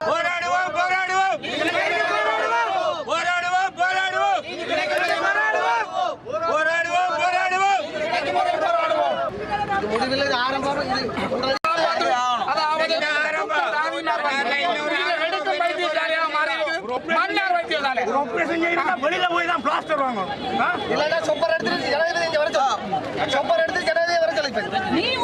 போராடுவோம் போராடுவோம். போராடுவோம் போராடுவோம். போராடுவோம் போராடுவோம். முடிவில் ஆரம்பம் இது. மன்னார் வைத்தியசாலை. வெளியில போய் தான் பிளாஸ்டர் வாங்கணும். ஆ? இல்லைன்னா சொப்பர் எடுத்துட்டு ஜனாதிபதி இங்க வர சொல்லு சொப்பர் எடுத்து ஜனாதிபதி வர சொல்லு இப்ப டெய்லி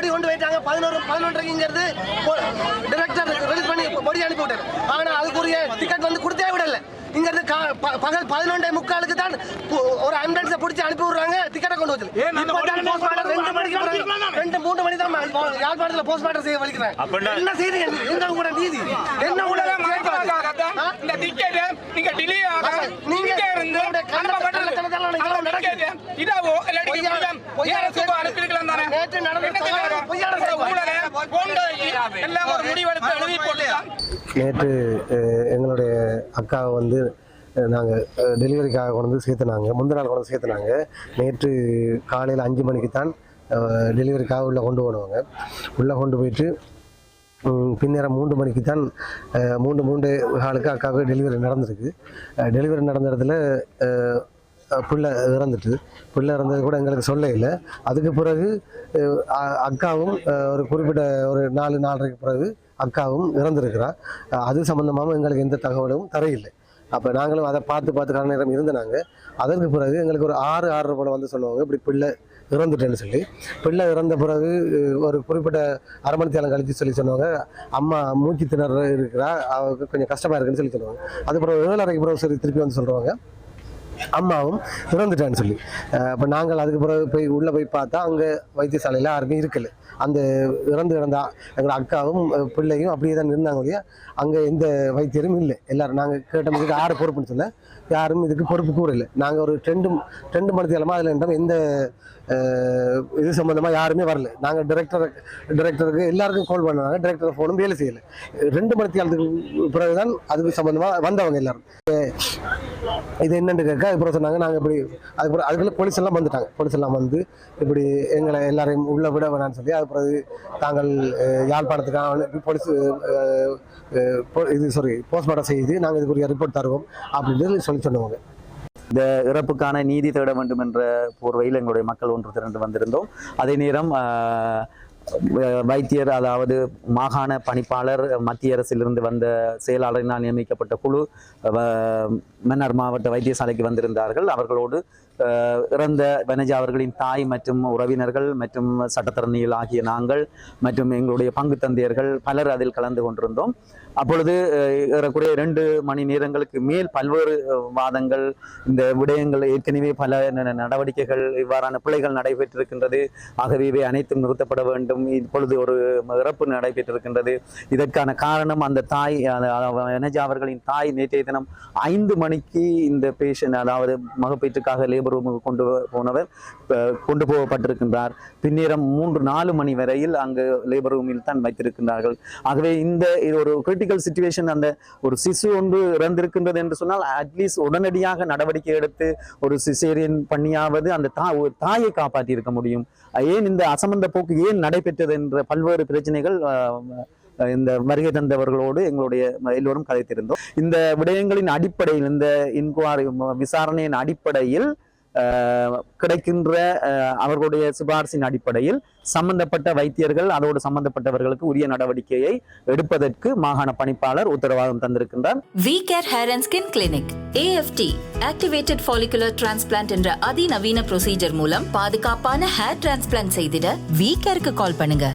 பொடி கொண்டு போயிட்டாங்க. பதினோரு இருந்து டிரெக்டர் ரிலீஸ் பண்ணி பொடி அனுப்பி விட்டாரு. ஆனா அதுக்குரிய டிக்கெட் வந்து கொடுத்தே விடல. இங்க இருந்து கா- ப- பகல் பதினொன்றே முக்காலுக்கு தான் ஒரு ஆம்புலன்ஸை பிடிச்சி அனுப்பி விடுறாங்க டிக்கெட்டை கொண்டு postmortem ரெண்டு மணிக்கு ரெண்டு மூணு மணி தான் யாழ்ப்பாணத்துல போஸ்ட்மார்ட்டம் செய்ய வலிக்கிறேன். என்ன? செய்தி என்ன கூட நீதி? என்ன கூட? இந்த டிக்கெட் நீங்க டிலே ஆக நீங்க நீங்க இருந்து தானே? நேற்று எங்களுடைய அக்காவை வந்து நாங்கள் டெலிவரிக்காக கொண்டு வந்து சேர்த்துனாங்க. முந்தின நாள் கொண்டு வந்து சேர்த்துனாங்க. நேற்று காலையில் அஞ்சு மணிக்கு தான் டெலிவரிக்காக உள்ளே கொண்டு போடுவாங்க உள்ளே கொண்டு போயிட்டு பின்னேரம் மூன்று மணிக்கு தான் மூன்று மூன்று காலுக்கு அக்காவுக்கு டெலிவரி நடந்திருக்கு. டெலிவரி நடந்த இடத்துல பிள்ளை இறந்துட்டு பிள்ளை இறந்தது கூட எங்களுக்கு சொல்ல இல்லை அதுக்கு பிறகு அக்காவும் ஒரு குறிப்பிட்ட ஒரு நாலு நாலரைக்கு பிறகு அக்காவும் இறந்துருக்கிறார் அது சம்மந்தமாகவும் எங்களுக்கு எந்த தகவலும் தரையில்லை. அப்போ நாங்களும் அதை பார்த்து பார்த்து கால நேரம் இருந்தனாங்க. அதற்கு பிறகு எங்களுக்கு ஒரு ஆறு ஆறு போல வந்து சொல்லுவாங்க. இப்படி பிள்ளை இறந்துட்டேன்னு சொல்லி. பிள்ளை இறந்த பிறகு ஒரு குறிப்பிட்ட அரை மணி தேலம் கழித்து சொல்லி சொன்னாங்க அம்மா மூச்சு திணற இருக்கிறா. அவருக்கு கொஞ்சம் கஷ்டமாக இருக்குன்னு சொல்லி சொல்லுவாங்க. அதுக்கப்புறம் ஏழரைக்கு பிறகு சரி திருப்பி வந்து சொல்லுவாங்க. அம்மாவும் இறந்துட்டான்னு சொல்லி. அப்போ நாங்கள் அதுக்கு பிறகு போய் உள்ளே போய் பார்த்தா அங்கே வைத்தியசாலையில் யாருமே இருக்கல. அந்த இறந்து இறந்த எங்கள் அக்காவும் பிள்ளையும் அப்படியே தான் இருந்தாங்க இல்லையா அங்கே எந்த வைத்தியரும் இல்லை. எல்லாரும் நாங்கள் கேட்ட இதுக்கு யார் பொறுப்புன்னு சொல்ல யாரும் இதுக்கு பொறுப்பு கூறல நாங்கள் ஒரு ரெண்டு ரெண்டு மணி தேலமாக அதில் இருந்தோம். எந்த இது சம்மந்தமாக யாருமே வரல. நாங்கள் டிரெக்டர் டிரெக்டருக்கு எல்லாருக்கும் கால் பண்ணாங்க. டிரெக்டர் ஃபோனும் வேலை செய்யலை. ரெண்டு மணி தேலத்துக்கு பிறகுதான் அதுக்கு சம்மந்தமாக வந்தவங்க எல்லாரும். இது என்னன்னு கேட்க அதுக்கப்புறம் சொன்னாங்க நாங்கள் இப்படி அதுக்கப்புறம் அதுக்குள்ள போலீஸ் எல்லாம் வந்துட்டாங்க. போலீஸ் எல்லாம் வந்து இப்படி எங்களை எல்லாரையும் உள்ள விட வேணாம்னு சொல்லி அதுக்கப்புறம் பிறகு தாங்கள் யாழ்ப்பாணத்துக்கான யாழ்ப்பாணத்துக்காக போலீஸ் போ- இது சாரி போஸ்ட்மார்ட்டம் செய்து நாங்கள் இதுக்குரிய ரிப்போர்ட் தருவோம் அப்படின்னு சொல்லி சொன்னவங்க. இந்த இறப்புக்கான நீதி தேட வேண்டும் என்ற போர்வையில் எங்களுடைய மக்கள் ஒன்று திரண்டு வந்திருந்தோம். அதே நேரம் வைத்தியர் அதாவது மாகாண பணிப்பாளர் மத்திய அரசிலிருந்து வந்த செயலாளரினால் நியமிக்கப்பட்ட குழு வ- மன்னார் மாவட்ட வைத்தியசாலைக்கு வந்திருந்தார்கள். அவர்களோடு இறந்த வனஜா அவர்களின் தாய் மற்றும் உறவினர்கள் மற்றும் சட்டத்தரணிகள் ஆகிய நாங்கள் மற்றும் எங்களுடைய பங்கு தந்தையர்கள் பலர் அதில் கலந்து கொண்டிருந்தோம். அப்பொழுது ஏறக்குறைய ரெண்டு மணி நேரங்களுக்கு மேல் பல்வேறு வாதங்கள் இந்த விடயங்கள் ஏற்கனவே பல ந- நடவடிக்கைகள் இவ்வாறான பிழைகள் நடைபெற்றிருக்கின்றது. ஆகவே இவை அனைத்தும் நிறுத்தப்பட வேண்டும். இப்பொழுது ஒரு இறப்பு நடைபெற்றிருக்கின்றது. இதற்கான காரணம் அந்த தாய் அந்த- அவர்களின் தாய் நேற்றைய தினம் ஐந்து மணிக்கு இந்த பேஷண்ட் அதாவது மகப்பேற்றுக்காக லேபர் ரூமுக்கு கொண்டு போனவர் கொண்டு போகப்பட்டிருக்கின்றார். பின்னேரம் மூன்று நாலு மணி வரையில் அங்கு லேபர் ரூமில் தான் வைத்திருக்கின்றார்கள். ஆகவே இந்த இது ஒரு கிரிட்டிக்கல் சுச்சுவேஷன் அந்த ஒரு சிசு ஒன்று இறந்திருக்கின்றது என்று சொன்னால் அட்லீஸ்ட் உடனடியாக நடவடிக்கை எடுத்து ஒரு சிசேரியன் பண்ணியாவது அந்த தா தாயை காப்பாற்றி இருக்க முடியும். ஏன் இந்த அசம்பந்த போக்கு ஏன் பெற்றது என்ற பல்வேறு பிரச்சனைகள் இந்த வருகை தந்தவர்களோடு எங்களுடைய எல்லோரும் கதைத்திருந்தோம். இந்த விடயங்களின் அடிப்படையில் இந்த இன்குவாரி விசாரணையின் அடிப்படையில் கிடைக்கின்ற அவர்களுடைய சிபாரிசின் அடிப்படையில் சம்பந்தப்பட்ட வைத்தியர்கள் அதோடு சம்பந்தப்பட்டவர்களுக்கு உரிய நடவடிக்கையை எடுப்பதற்கு மாகாண பணிப்பாளர் உத்தரவாதம் தந்திருக்கின்றார். We care hair and skin clinic AFT activated follicular transplant என்ற அதிநவீன ப்ரொசீஜர் மூலம் பாதுகாப்பான ஹேர் டிரான்ஸ்பிளான்ட் செய்திட வி கேருக்கு கால் பண்ணுங்க.